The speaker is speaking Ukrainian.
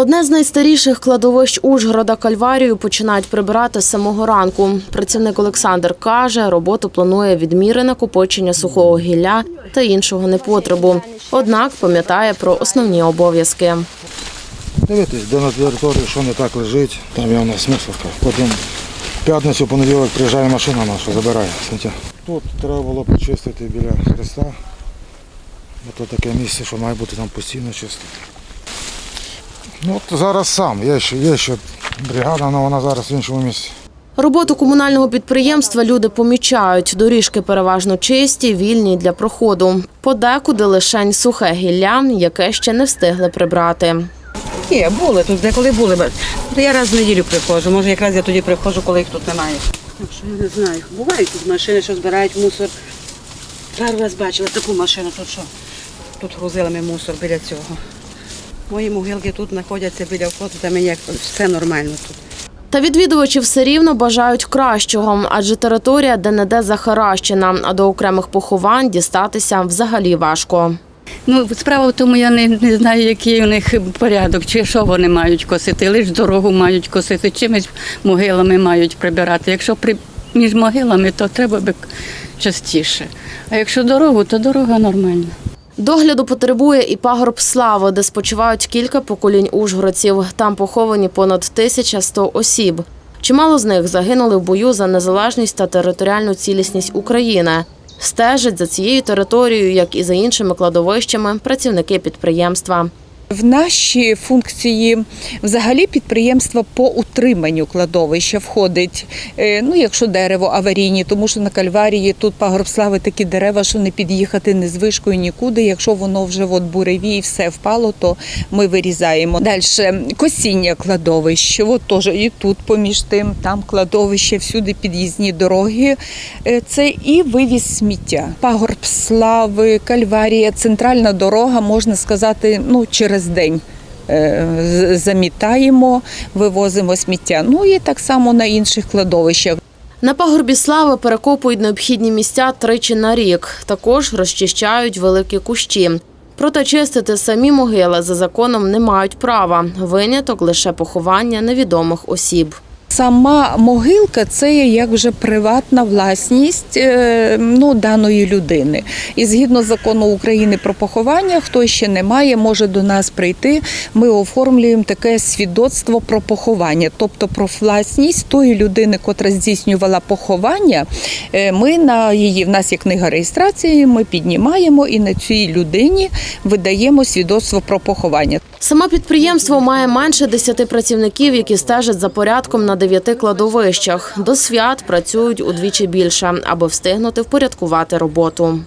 Одне з найстаріших кладовищ Ужгорода Кальварію починають прибирати з самого ранку. Працівник Олександр каже, роботу планує відміри накопичення сухого гілля та іншого непотребу. Однак пам'ятає про основні обов'язки. Дивитись, де на території, що не так лежить, там є у нас мусорка. Потім п'ятницю, понеділок приїжджає машина наша, забирає сміття. Тут треба було почистити біля хреста. Бо то таке місце, що має бути там постійно чисто. Ну, от зараз сам. Є ще, є ще бригада, але вона зараз в іншому місці. Роботу комунального підприємства люди помічають. Доріжки переважно чисті, вільні для проходу. Подекуди лишень сухе гілля, яке ще не встигли прибрати. Є, були тут, деколи були. я раз в неділю приходжу. Може, якраз я тоді приходжу, коли їх тут немає. Ну, що я не знаю. Бувають тут машини, що збирають мусор. Перший раз бачила таку машину, тут що? Тут грузили ми мусор біля цього. Мої могилки тут знаходяться біля входу, там як все нормально тут. Та відвідувачі все рівно бажають кращого, адже територія де-не-де захаращена, а до окремих поховань дістатися взагалі важко. Ну, справа в тому, я не, не знаю, який у них порядок, чи що вони мають косити. Лише дорогу мають косити, чимось могилами мають прибирати. Якщо при, між могилами, то треба би частіше. А якщо дорогу, то дорога нормальна. Догляду потребує і пагорб слави, де спочивають кілька поколінь ужгородців. Там поховані понад 1100 осіб. Чимало з них загинули в бою за незалежність та територіальну цілісність України. Стежать за цією територією, як і за іншими кладовищами, працівники підприємства. В наші функції взагалі підприємства по утриманню кладовища входить. е, Ну, якщо дерево аварійні, тому що на кальварії тут пагорб слави такі дерева, що не під'їхати ні з вишкою нікуди. Якщо воно вже от буреві і все впало, то ми вирізаємо. Далі косіння кладовищ. От теж і тут поміж тим, там кладовище, всюди під'їзні дороги. Е, Це і вивіз сміття. Пагорб слави, кальварія, центральна дорога, можна сказати, ну через день. е, Замітаємо, вивозимо сміття. Ну і так само на інших кладовищах. На пагорбі слави перекопують необхідні місця тричі на рік. Також розчищають великі кущі. Проте чистити самі могили за законом не мають права. Виняток лише поховання невідомих осіб. Сама могилка це є як вже приватна власність е, ну, даної людини. І згідно закону України про поховання, хто ще не має, може до нас прийти. Ми оформлюємо таке свідоцтво про поховання, тобто про власність тої людини, котра здійснювала поховання. Е, Ми на її в нас є книга реєстрації. Ми піднімаємо і на цій людині видаємо свідоцтво про поховання. Саме підприємство має менше 10 працівників, які стежать за порядком на дев'яти кладовищах. До свят працюють удвічі більше, аби встигнути впорядкувати роботу.